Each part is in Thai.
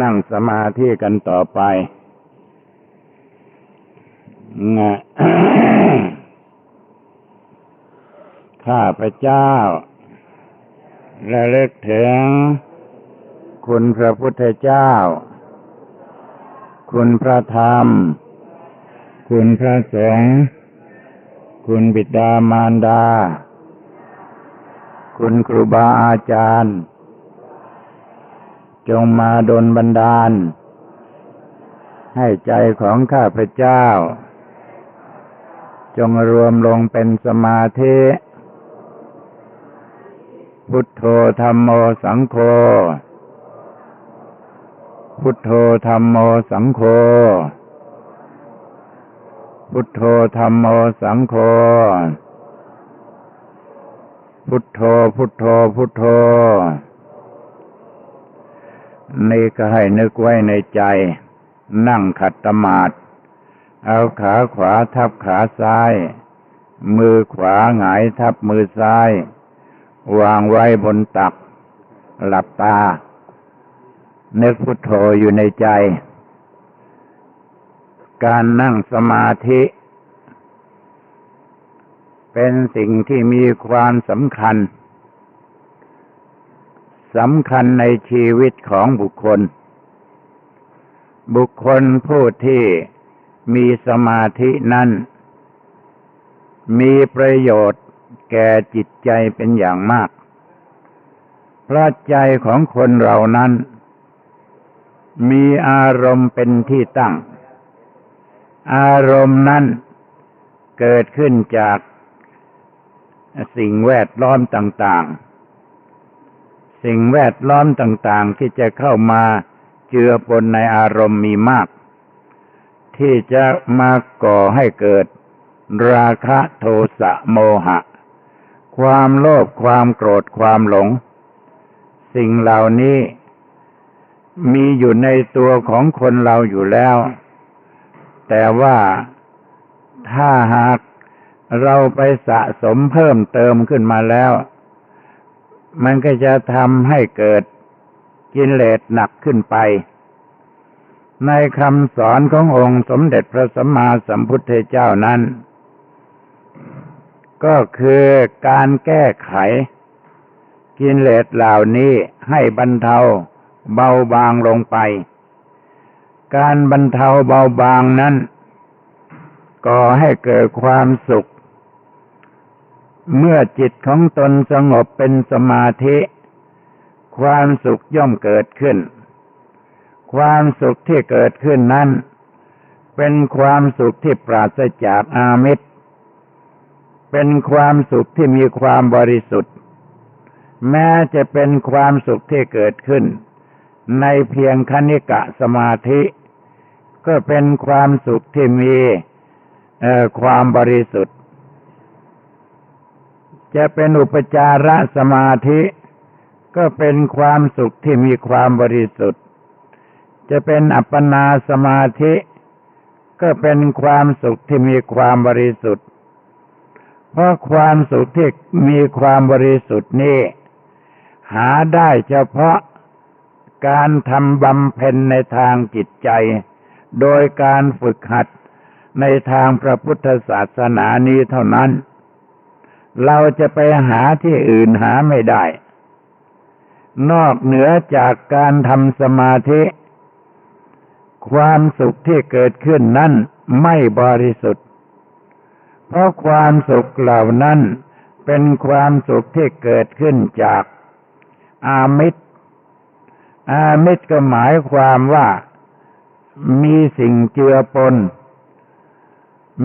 นั่งสมาธิกันต่อไปงะข้าพเจ้าระเลึกถึง คุณพระพุทธเจ้า คุณพระธรรม คุณพระสงฆ์คุณบิดามารดา คุณครูบาอาจารย์ จงมาดลบันดาล ให้ใจของข้าพเจ้า จงรวมลงเป็นสมาธิ พุทโธธรรมโมสังโฆพุทโธธรรมโมสังโฆพุทโธธรรมโมสังโฆพุทโธพุทโธพุทโธ นี่ก็ให้นึกไว้ในใจ นั่งขัดตมาดเอาขาขวาทับขาซ้าย มือขวาหงายทับมือซ้าย วางไว้บนตัก หลับตา นึกพุทโธอยู่ในใจ การนั่งสมาธิ เป็นสิ่งที่มีความสำคัญ สำคัญในชีวิตของบุคคล บุคคลผู้ที่มีสมาธินั้น มีประโยชน์แก่จิตใจเป็นอย่างมากเพราะใจของคนเรานั้น มีอารมณ์เป็นที่ตั้ง อารมณ์นั้นเกิดขึ้นจากสิ่งแวดล้อมต่างๆ สิ่งแวดล้อมต่างๆ ที่จะเข้ามาเจือปนในอารมณ์มีมาก ที่จะมาก่อให้เกิด ราคะโทสะโมหะ ความโลภความโกรธความหลง สิ่งเหล่านี้ มีอยู่ในตัวของคนเราอยู่แล้ว แต่ว่าถ้าหากเราไปสะสมเพิ่มเติมขึ้นมาแล้ว มันก็จะทำให้เกิดกิเลสหนักขึ้นไป ในคำสอนขององค์สมเด็จพระสัมมาสัมพุทธเจ้านั้น ก็คือการแก้ไข กิเลสเหล่านี้ให้บรรเทาเบาบางลงไป การบรรเทาเบาบางนั้นก่อให้เกิดความสุข เมื่อจิตของตนสงบเป็นสมาธิ ความสุขย่อมเกิดขึ้น ความสุขที่เกิดขึ้นนั้น เป็นความสุขที่ปราศจากอามิตร เป็นความสุขที่มีความบริสุทธิ์ แม้จะเป็นความสุขที่เกิดขึ้น ในเพียงคณิกะสมาธิ ก็เป็นความสุขที่มีความบริสุทธิ์ จะเป็นอุปจารสมาธิ ก็เป็นความสุขที่มีความบริสุทธิ์ จะเป็นอัปปนาสมาธิ ก็เป็นความสุขที่มีความบริสุทธิ์ เพราะความสุขที่มีความบริสุทธิ์นี้ หาได้เฉพาะการทำบำเพ็ญในทางจิตใจ โดยการฝึกหัดในทางพระพุทธศาสนานี้เท่านั้น เราจะไปหาที่อื่นหาไม่ได้ นอกเหนือจากการทำสมาธิ ความสุขที่เกิดขึ้นนั้นไม่บริสุทธิ์ เพราะความสุขเหล่านั้นเป็นความสุขที่เกิดขึ้นจากอามิตร อามิตรก็หมายความว่ามีสิ่งเจือปน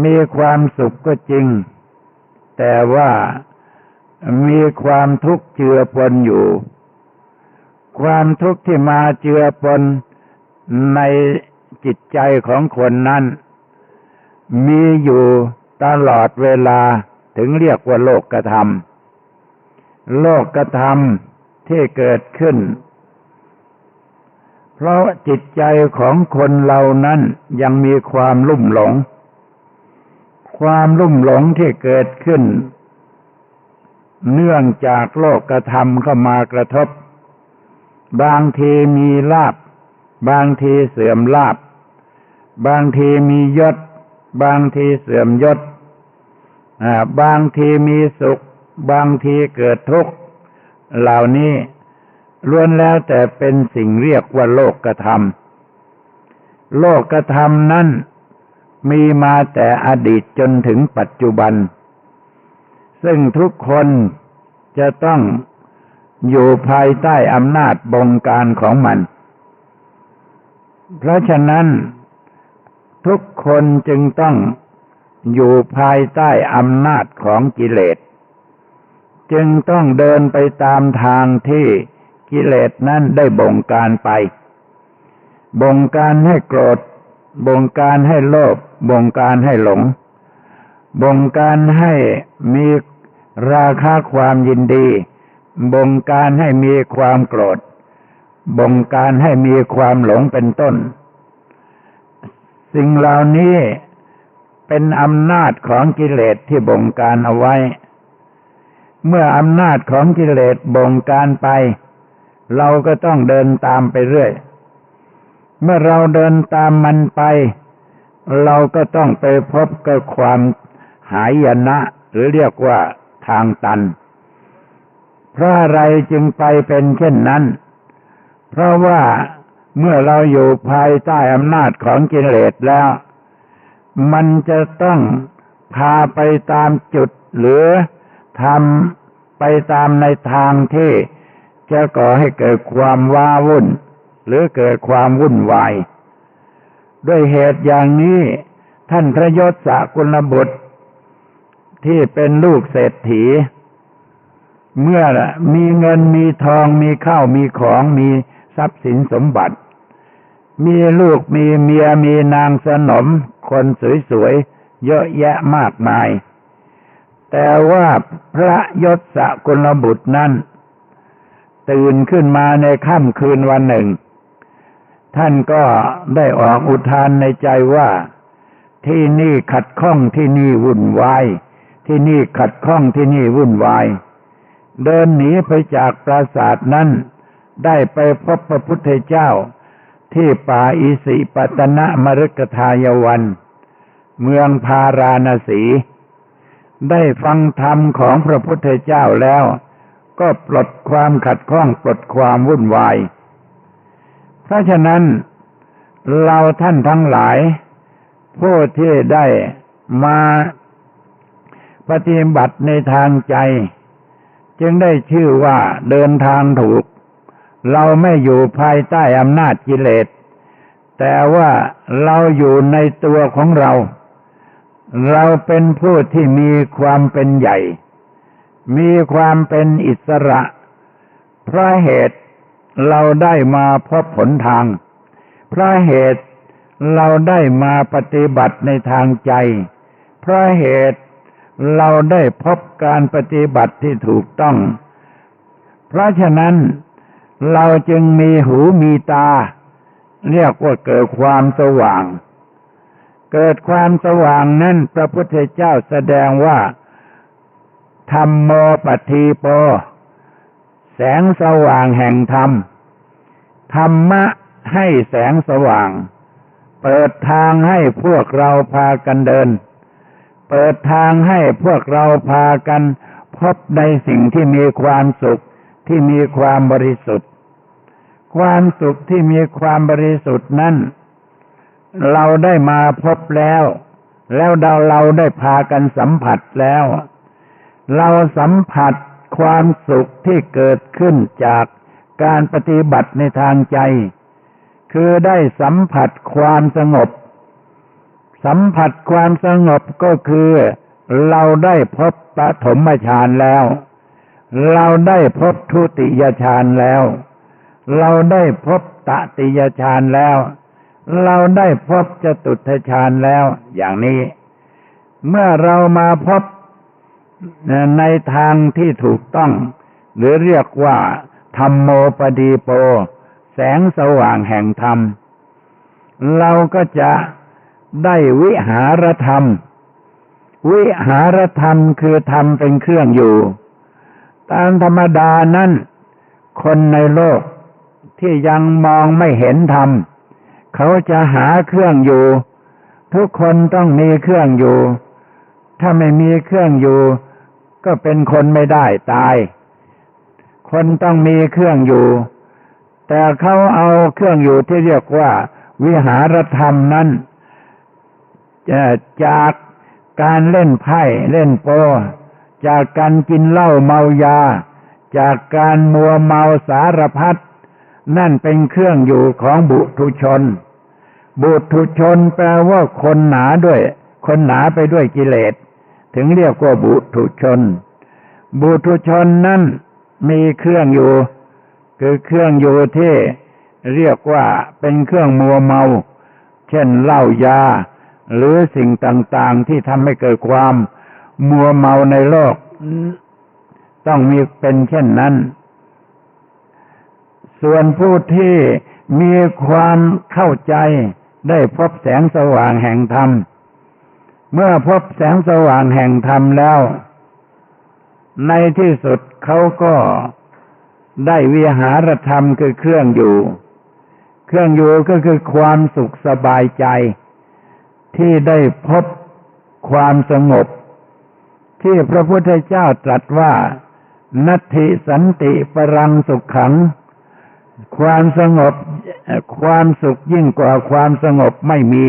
มีความสุขก็จริง แต่ว่ามีความทุกข์เจือปนอยู่ ความทุกข์ที่มาเจือปนในจิตใจของคนนั้น มีอยู่ตลอดเวลาถึงเรียกว่าโลกกระทำโลกกระทำที่เกิดขึ้น เพราะจิตใจของคนเรานั้นยังมีความลุ่มหลง ความลุ่มหลงที่เกิดขึ้น เนื่องจากโลกกระทำเข้ามากระทบ บางทีมีลาบ บางทีเสื่อมลาบ บางทีมียศ บางทีเสื่อมยศบางทีมีสุข บางทีเกิดทุกข์ เหล่านี้ล้วนแล้วแต่เป็นสิ่งเรียกว่าโลกกระทำโลกกระทำนั้น มีมาแต่อดีตจนถึงปัจจุบัน ซึ่งทุกคนจะต้องอยู่ภายใต้อำนาจบงการของมัน เพราะฉะนั้น ทุกคนจึงต้องอยู่ภายใต้อำนาจของกิเลส จึงต้องเดินไปตามทางที่กิเลสนั้นได้บงการไป บงการให้โกรธ บงการให้โลภบงการให้หลง บงการให้มีราคาความยินดี บงการให้มีความโกรธ บงการให้มีความหลงเป็นต้น สิ่งเหล่านี้เป็นอำนาจของกิเลสที่บงการเอาไว้ เมื่ออำนาจของกิเลสบงการไป เราก็ต้องเดินตามไปเรื่อย เมื่อเราเดินตามมันไป เราก็ต้องไปพบกับความหายนะ หรือเรียกว่าทางตัน เพราะอะไรจึงไปเป็นเช่นนั้น เพราะว่าเมื่อเราอยู่ภายใต้อำนาจของกิเลสแล้ว มันจะต้องพาไปตามจุดหรือทำไปตามในทางที่จะก่อให้เกิดความว้าวุ่น หรือเกิดความวุ่นวาย ด้วยเหตุอย่างนี้ท่านพระยศสกุลบุตร ที่เป็นลูกเศรษฐี เมื่อมีเงินมีทองมีข้าวมีของมีทรัพย์สินสมบัติ มีลูกมีเมียมีนางสนม คนสวยๆ เยอะแยะมากมาย แต่ว่าพระยศสกุลบุตรนั้น ตื่นขึ้นมาในค่ำคืนวันหนึ่ง ท่านก็ได้ออกอุทานในใจว่า ที่นี่ขัดข้องที่นี่วุ่นวาย ที่นี่ขัดข้องที่นี่วุ่นวาย เดินหนีไปจากปราสาทนั้น ได้ไปพบพระพุทธเจ้า ที่ป่าอิสิปตนะมฤกทายวัน เมืองพาราณสี ได้ฟังธรรมของพระพุทธเจ้าแล้ว ก็ปลดความขัดข้องปลดความวุ่นวาย เพราะฉะนั้นเราท่านทั้งหลาย ผู้ที่ได้มาปฏิบัติในทางใจ จึงได้ชื่อว่าเดินทางถูก เราไม่อยู่ภายใต้อำนาจกิเลส แต่ว่าเราอยู่ในตัวของเรา เราเป็นผู้ที่มีความเป็นใหญ่ มีความเป็นอิสระ เพราะเหตุ เราได้มาพบผลทาง เพราะเหตุเราได้มาปฏิบัติในทางใจ เพราะเหตุเราได้พบการปฏิบัติที่ถูกต้อง เพราะฉะนั้นเราจึงมีหูมีตา เรียกว่าเกิดความสว่าง เกิดความสว่างนั้นพระพุทธเจ้าแสดงว่าธรรมโมปฏิโป แสงสว่างแห่งธรรม ธรรมะให้แสงสว่าง เปิดทางให้พวกเราพากันเดิน เปิดทางให้พวกเราพากันพบในสิ่งที่มีความสุขที่มีความบริสุทธิ์ ความสุขที่มีความบริสุทธิ์นั้นเราได้มาพบแล้ว แล้วเราเราได้พากันสัมผัสแล้ว เราสัมผัสความสุขที่เกิดขึ้นจาก การปฏิบัติในทางใจ คือได้สัมผัสความสงบ สัมผัสความสงบก็คือเราได้พบปฐมฌานแล้ว เราได้พบทุติยฌานแล้ว เราได้พบตติยฌานแล้ว เราได้พบจตุทฌานแล้ว อย่างนี้ เมื่อเรามาพบในทางที่ถูกต้อง หรือเรียกว่า ธรรมโมปดีโป แสงสว่างแห่งธรรม เราก็จะได้วิหารธรรม วิหารธรรมคือธรรมเป็นเครื่องอยู่ ตามธรรมดานั้นคนในโลกที่ยังมองไม่เห็นธรรม เขาจะหาเครื่องอยู่ ทุกคนต้องมีเครื่องอยู่ ถ้าไม่มีเครื่องอยู่ ก็เป็นคนไม่ได้ตาย คนต้องมีเครื่องอยู่ แต่เขาเอาเครื่องอยู่ที่เรียกว่าวิหารธรรมนั้นจากการเล่นไพ่เล่นโป จากการกินเหล้าเมายา จากการมัวเมาสารพัดนั่นเป็นเครื่องอยู่ของบุตุชน บุตุชนแปลว่าคนหนาด้วย คนหนาไปด้วยกิเลส ถึงเรียกว่าบุตุชน บุตุชนนั้น มีเครื่องอยู่ คือเครื่องอยู่ที่เรียกว่าเป็นเครื่องมัวเมา เช่นเหล้ายา หรือสิ่งต่างๆที่ทำให้เกิดความมัวเมาในโลก ต้องมีเป็นเช่นนั้น ส่วนผู้ที่มีความเข้าใจได้พบแสงสว่างแห่งธรรม เมื่อพบแสงสว่างแห่งธรรมแล้ว ในที่สุดเขาก็ได้วิหารธรรมคือเครื่องอยู่ เครื่องอยู่ก็คือความสุขสบายใจ ที่ได้พบความสงบ ที่พระพุทธเจ้าตรัสว่า นัตถิสันติปรังสุขขัง ความสงบความสุขยิ่งกว่าความสงบไม่มี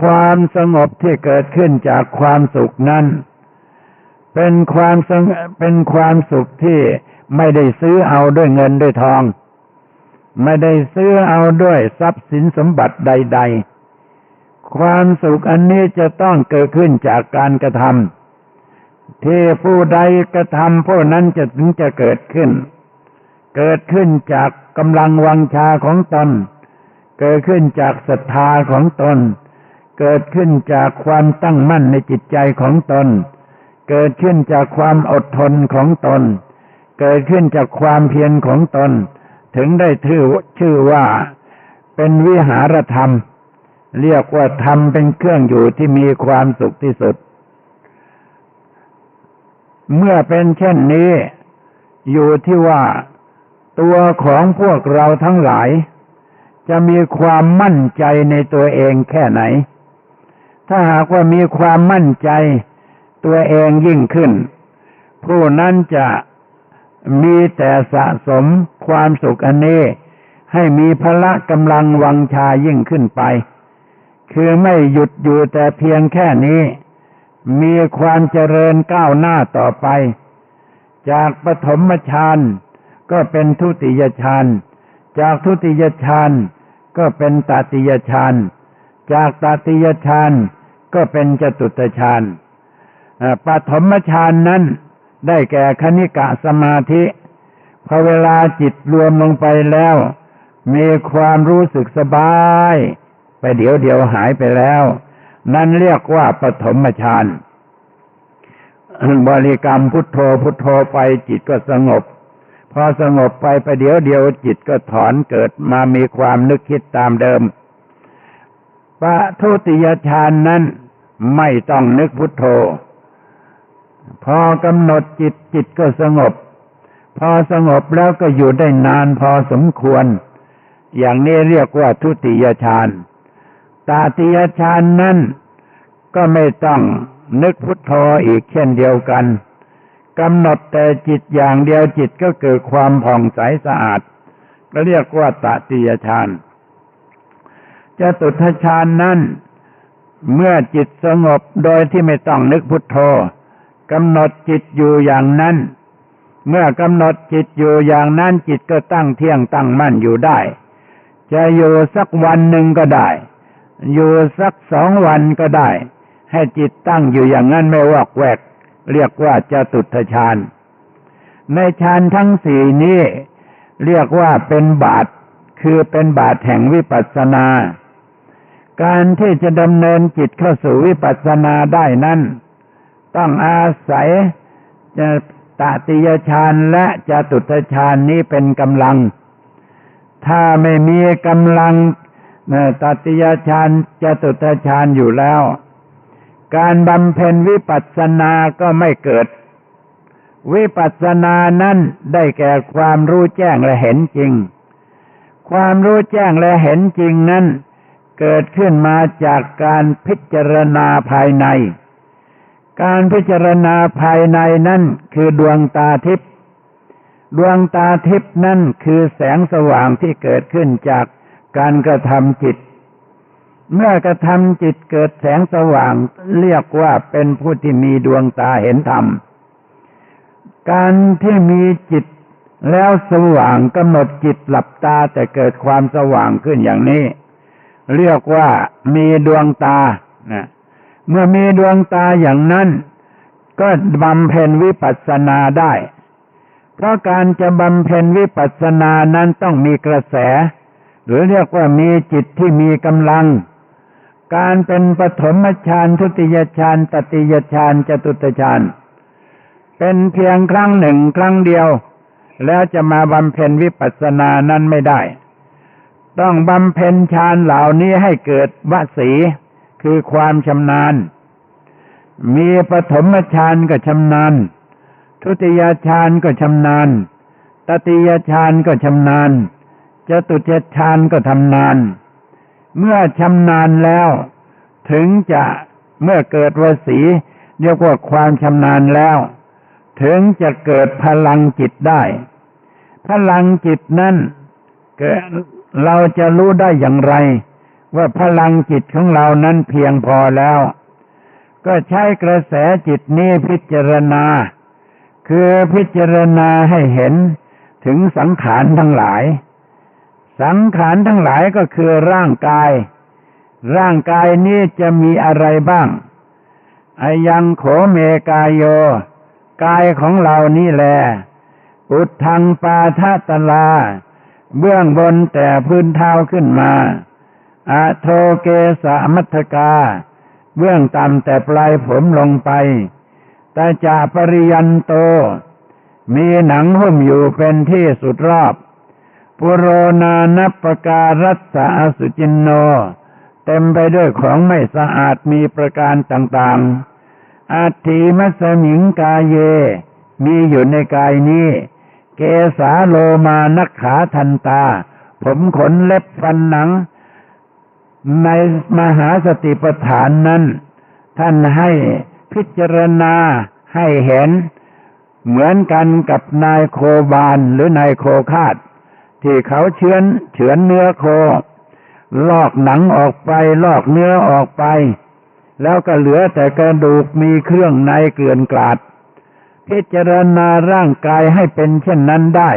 ความสงบที่เกิดขึ้นจากความสุขนั้น เป็นความสงเป็นความสุขที่ไม่ได้ซื้อเอาด้วยเงินด้วยทอง ไม่ได้ซื้อเอาด้วยทรัพย์สินสมบัติใด ๆ ความสุขอันนี้จะต้องเกิดขึ้นจากการกระทำที่ผู้ใดกระทำผู้นั้นจะถึงจะเกิดขึ้น เกิดขึ้นจากกำลังวังชาของตน เกิดขึ้นจากศรัทธาของตน เกิดขึ้นจากความตั้งมั่นในจิตใจของตน เกิดขึ้นจากความอดทนของตน เกิดขึ้นจากความเพียรของตน ถึงได้ถือชื่อว่าเป็นวิหารธรรม เรียกว่าธรรมเป็นเครื่องอยู่ที่มีความสุขที่สุด เมื่อเป็นเช่นนี้ อยู่ที่ว่าตัวของพวกเราทั้งหลาย จะมีความมั่นใจในตัวเองแค่ไหน ถ้าหากว่ามีความมั่นใจ ตัวเองยิ่งขึ้น ผู้นั้นจะมีแต่สะสมความสุขอันนี้ให้มีพละกำลังวังชายิ่งขึ้นไป คือไม่หยุดอยู่แต่เพียงแค่นี้ มีความเจริญก้าวหน้าต่อไป จากปฐมฌานก็เป็นทุติยฌานจากทุติยฌานก็เป็นตติยฌานจากตติยฌานก็เป็นจตุตฌาน ปฐมฌานนั้นได้แก่คณิกะสมาธิพอเวลาจิตรวมลงไปแล้ว มีความรู้สึกสบาย ไปเดี๋ยวเดียวหายไปแล้ว นั่นเรียกว่าปฐมฌานบริกรรมพุทโธพุทโธไปจิตก็สงบ พอสงบไปไปเดี๋ยวเดียวจิตก็ถอนเกิดมามีความนึกคิดตามเดิมปะทุติยฌานนั้นไม่ต้องนึกพุทโธ พอกำหนดจิตจิตก็สงบ พอสงบแล้วก็อยู่ได้นานพอสมควร อย่างนี้เรียกว่าทุติยฌานตาติยฌานนั้นก็ไม่ต้องนึกพุทโธอีกเช่นเดียวกันกำหนดแต่จิตอย่างเดียวจิตก็เกิดความผ่องใสสะอาดก็เรียกว่าตติยฌานจะตุทฌานนั้นเมื่อจิตสงบโดยที่ไม่ต้องนึกพุทโธ กำหนดจิตอยู่อย่างนั้น เมื่อกำหนดจิตอยู่อย่างนั้นจิตก็ตั้งเที่ยงตั้งมั่นอยู่ได้ จะอยู่สักวันหนึ่งก็ได้ อยู่สักสองวันก็ได้ ให้จิตตั้งอยู่อย่างนั้นไม่วอกแวก เรียกว่าจะตุทฌานในฌานทั้งสี่นี้เรียกว่าเป็นบาทคือเป็นบาทแห่งวิปัสสนา การที่จะดำเนินจิตเข้าสู่วิปัสสนาได้นั้น ต้องอาศัยจะตติยฌานและจะตุตฌานนี้เป็นกำลัง ถ้าไม่มีกำลังตติยฌานจะตุตฌานอยู่แล้ว การบำเพ็ญวิปัสสนาก็ไม่เกิด วิปัสสนานั้นได้แก่ความรู้แจ้งและเห็นจริงคความรู้แจ้งและเห็นจริงนั้น เกิดขึ้นมาจากการพิจารณาภายใน การพิจารณาภายในนั่นคือดวงตาทิพย์ดวงตาทิพย์นั่นคือแสงสว่างที่เกิดขึ้นจากการกระทำจิต เมื่อกระทำจิตเกิดแสงสว่างเรียกว่าเป็นผู้ที่มีดวงตาเห็นธรรม การที่มีจิตแล้วสว่างกำหนดจิตหลับตาแต่เกิดความสว่างขึ้นอย่างนี้ เรียกว่ามีดวงตานะ เมื่อมีดวงตาอย่างนั้น ก็บำเพ็ญวิปัสสนาได้ เพราะการจะบำเพ็ญวิปัสสนานั้นต้องมีกระแส หรือเรียกว่ามีจิตที่มีกำลัง การเป็นปฐมฌานทุติยฌานตติยฌานจตุตฌานเป็นเพียงครั้งหนึ่งครั้งเดียว แล้วจะมาบำเพ็ญวิปัสสนานั้นไม่ได้ ต้องบำเพ็ญฌานเหล่านี้ให้เกิดวสี คือความชำนาญ มีปฐมฌานก็ชำนาญ ทุติยฌานก็ชำนาญตติยฌานก็ชำนาญจตุเจฌานก็ทำนาน เมื่อชำนาญแล้ว ถึงจะเมื่อเกิดวสีเรียกว่าความชำนาญแล้ว ถึงจะเกิดพลังจิตได้ พลังจิตนั้นเราจะรู้ได้อย่างไร ว่าพลังจิตของเรานั้นเพียงพอแล้ว ก็ใช้กระแสจิตนี้พิจารณา คือพิจารณาให้เห็นถึงสังขารทั้งหลาย สังขารทั้งหลายก็คือร่างกาย ร่างกายนี้จะมีอะไรบ้างอายังโขเมกายโย กายของเรานี่แหละอุดทางปาทาตลา เบื้องบนแต่พื้นเท้าขึ้นมา อาโทเกสามัทกา เบื้องต่ำแต่ปลายผมลงไปแต่จาปริยันโต มีหนังหุ้มอยู่เป็นที่สุดรอบ ปุโรนานัปการัสสะสุจินโน เต็มไปด้วยของไม่สะอาดมีประการต่างๆ อาทิมัสมิงกาเย มีอยู่ในกายนี้ เกสาโลมานักขาทันตา ผมขนเล็บฟันหนัง ในมหาสติปัฏฐานนั้น ท่านให้พิจารณาให้เห็น เหมือนกันกับนายโคบานหรือนายโคคาด ที่เขาเชื้อนเฉือนเนื้อโค ลอกหนังออกไป ลอกเนื้อออกไป แล้วก็เหลือแต่กระดูกมีเครื่องในเกลื่อนกลาด พิจารณาร่างกายให้เป็นเช่นนั้นได้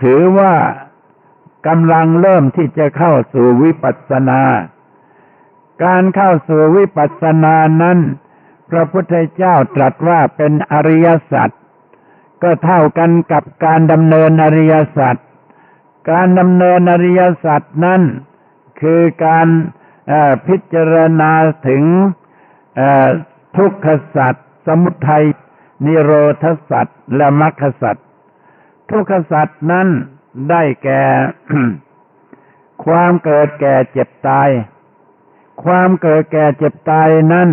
ถือว่า กำลังเริ่มที่จะเข้าสู่วิปัสสนา การเข้าสู่วิปัสสนานั้น พระพุทธเจ้าตรัสว่าเป็นอริยสัจก็เท่ากันกับการดำเนินอริยสัจการดำเนินอริยสัจนั้นคือการพิจารณาถึงทุกขสัจสมุทัยนิโรธสัตว์และมรรคสัตว์ทุกขสัตว์นั้น ได้แก่ ความเกิดแก่เจ็บตาย ความเกิดแก่เจ็บตายนั้น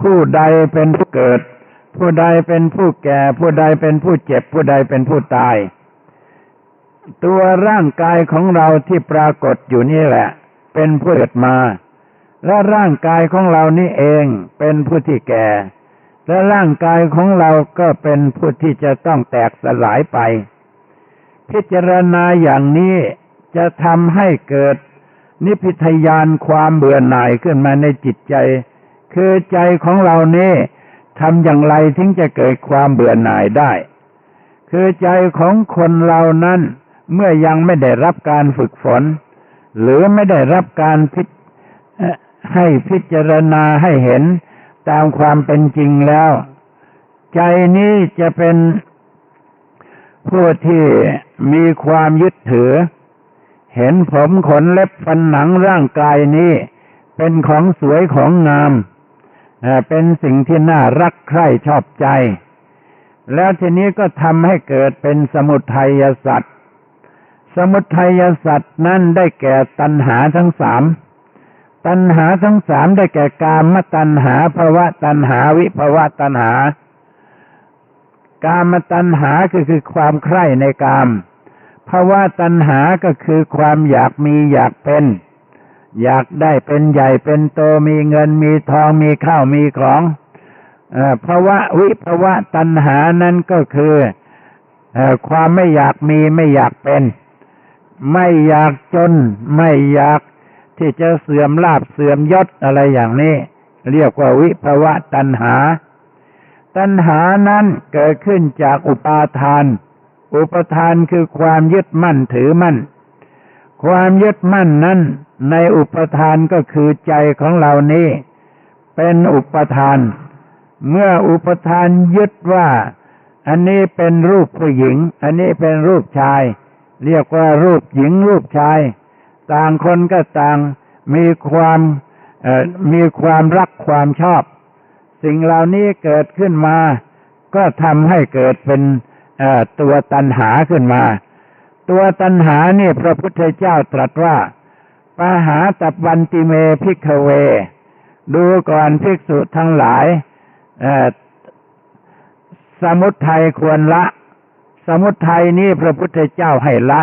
ผู้ใดเป็นผู้เกิด ผู้ใดเป็นผู้แก่ ผู้ใดเป็นผู้เจ็บ ผู้ใดเป็นผู้ตาย ตัวร่างกายของเราที่ปรากฏอยู่นี่แหละ เป็นผู้เกิดมา และร่างกายของเรานี่เองเป็นผู้ที่แก่ และร่างกายของเราก็เป็นผู้ที่จะต้องแตกสลายไป พิจารณาอย่างนี้จะทำให้เกิดนิพิทยานความเบื่อหน่ายขึ้นมาในจิตใจ คือใจของเรานี่ทำอย่างไรถึงจะเกิดความเบื่อหน่ายได้ คือใจของคนเรานั้นเมื่อยังไม่ได้รับการฝึกฝน หรือไม่ได้รับการพิให้พิจารณาให้เห็นตามความเป็นจริงแล้ว ใจนี้จะเป็นผู้ที่ มีความยึดถือ เห็นผมขนเล็บฟันหนังร่างกายนี้ เป็นของสวยของงาม เป็นสิ่งที่น่ารักใคร่ชอบใจ แล้วทีนี้ก็ทำให้เกิดเป็นสมุทัยสัตว์ สมุทัยสัตว์นั้นได้แก่ตัณหาทั้งสามตัณหาทั้งสามได้แก่กามตัณหาภาวะตัณหาวิภาวะตัณหากามตัณหาคือคือความใคร่ในกาม ภาวะตัณหาก็คือความอยากมีอยากเป็น อยากได้เป็นใหญ่เป็นโตมีเงินมีทองมีข้าวมีของภาวะวิภาวะตัณหานั้นก็คือความไม่อยากมีไม่อยากเป็น ไม่อยากจน ไม่อยากที่จะเสื่อมลาบเสื่อมยศอะไรอย่างนี้ เรียกว่าวิภาวะตัณหา ตัณหานั้นเกิดขึ้นจากอุปาทาน อุปทานคือความยึดมั่นถือมั่น ความยึดมั่นนั้น ในอุปทานก็คือใจของเรานี้ เป็นอุปทาน เมื่ออุปทานยึดว่า อันนี้เป็นรูปผู้หญิง อันนี้เป็นรูปชาย เรียกว่ารูปหญิงรูปชาย ต่างคนก็ต่างมีความมีความรักความชอบ สิ่งเหล่านี้เกิดขึ้นมา ก็ทำให้เกิดเป็น ตัวตัณหาขึ้นมา ตัวตัณหานี่พระพุทธเจ้าตรัสว่าปาหาตับวันติเมพิกเว ดูก่อนภิกษุทั้งหลายสมุทัยควรละ สมุทัยนี้พระพุทธเจ้าให้ละ